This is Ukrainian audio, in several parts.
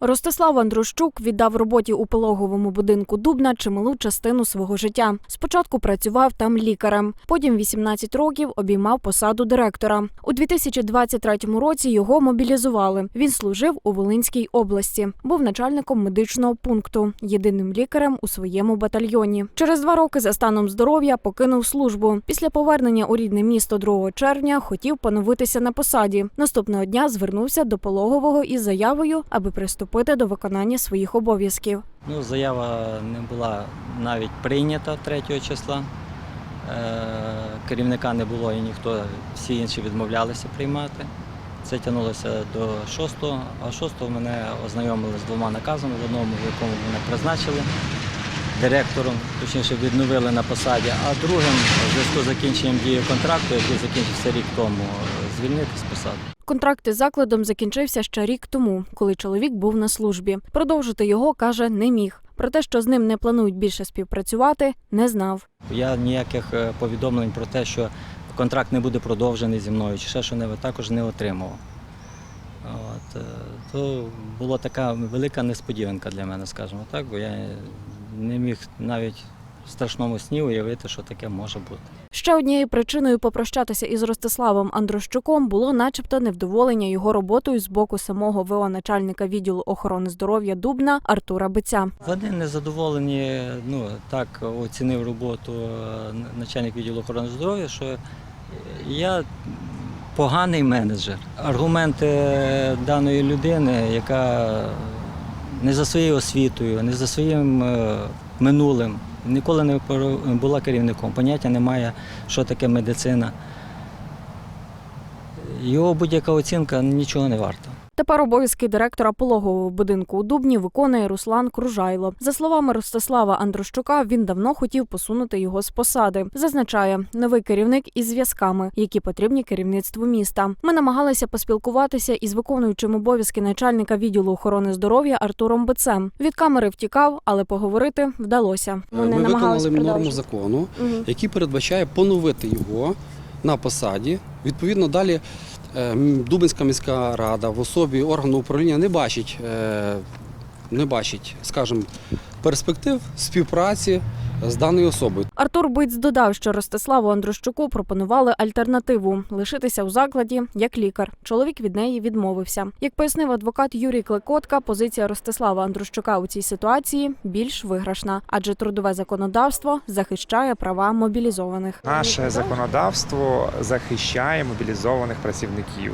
Ростислав Андрущук віддав роботі у пологовому будинку Дубна чималу частину свого життя. Спочатку працював там лікарем, потім 18 років обіймав посаду директора. У 2023 році його мобілізували. Він служив у Волинській області, був начальником медичного пункту, єдиним лікарем у своєму батальйоні. Через два роки за станом здоров'я покинув службу. Після повернення у рідне місто 2 червня хотів поновитися на посаді. Наступного дня звернувся до пологового із заявою, аби приступити до виконання своїх обов'язків. Ну, заява не була навіть прийнята 3 числа. Е, Керівника не було і ніхто, всі інші відмовлялися приймати. Це тягнулося до 6-го, а 6-го мене ознайомили з двома наказами, в одному, в якому мене призначили директором, точніше відновили на посаді, а другим, в зв'язку з закінченням дії контракту, який закінчився рік тому, звільнити з посади. Контракт із закладом закінчився ще рік тому, коли чоловік був на службі. Продовжити його каже не міг. Про те, що з ним не планують більше співпрацювати, не знав. Я ніяких е, повідомлень про те, що контракт не буде продовжений зі мною, чи ще що небудь також не отримував. От, е, то була така велика несподіванка для мене, скажімо так, бо я не міг навіть в страшному сні уявити, що таке може бути. Ще однією причиною попрощатися із Ростиславом Андрощуком було, начебто, невдоволення його роботою з боку самого ВО начальника відділу охорони здоров'я Дубна Артура Биця. Вони незадоволені, ну так оцінив роботу е, начальник відділу охорони здоров'я, що я поганий менеджер. Аргументи даної людини, яка не за своєю освітою, не за своїм е, минулим, ніколи не була керівником, поняття немає, що таке медицина. Його будь-яка оцінка нічого не варта. Тепер обов'язки директора пологового будинку у Дубні виконує Руслан Кружайло. За словами Ростислава Андрощука, він давно хотів посунути його з посади. Зазначає новий керівник із зв'язками, які потрібні керівництву міста. Ми намагалися поспілкуватися із виконуючим обов'язки начальника відділу охорони здоров'я Артуром Бецем. Від камери втікав, але поговорити вдалося. Ми виконали норму закону, Мгм. який передбачає поновити його на посаді. Відповідно, далі Дубинська міська рада в особі органу управління не бачить, е, не бачить, скажімо, перспектив співпраці з даною особою. Артур Биць додав, що Ростиславу Андрощуку пропонували альтернативу лишитися у закладі як лікар. Чоловік від неї відмовився. Як пояснив адвокат Юрій Клекотка, позиція Ростислава Андрощука у цій ситуації більш виграшна, адже трудове законодавство захищає права мобілізованих. Наше законодавство захищає мобілізованих працівників.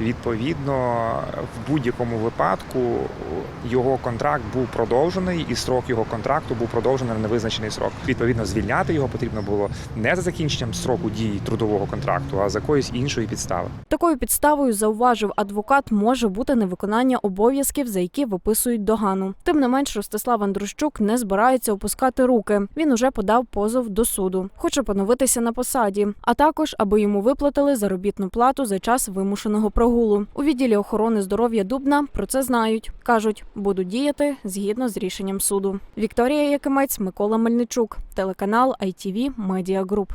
Відповідно, в будь-якому випадку його контракт був продовжений, і строк його контракту був продовжений на невизначений срок. Відповідно, звільняти його потрібно було не за закінченням строку дії трудового контракту, а за якоїсь іншої підстави. Такою підставою зауважив адвокат може бути невиконання обов'язків, за які виписують догану. Тим не менш, Ростислав Андрущук не збирається опускати руки. Він уже подав позов до суду. Хоче поновитися на посаді, а також аби йому виплатили заробітну плату за час вимушеного прогулу. У відділі охорони здоров'я Дубна про це знають. кажуть, будуть діяти згідно з рішенням суду. Вікторія Якимець, Микола Мельничук, телеканал ITV Media Group.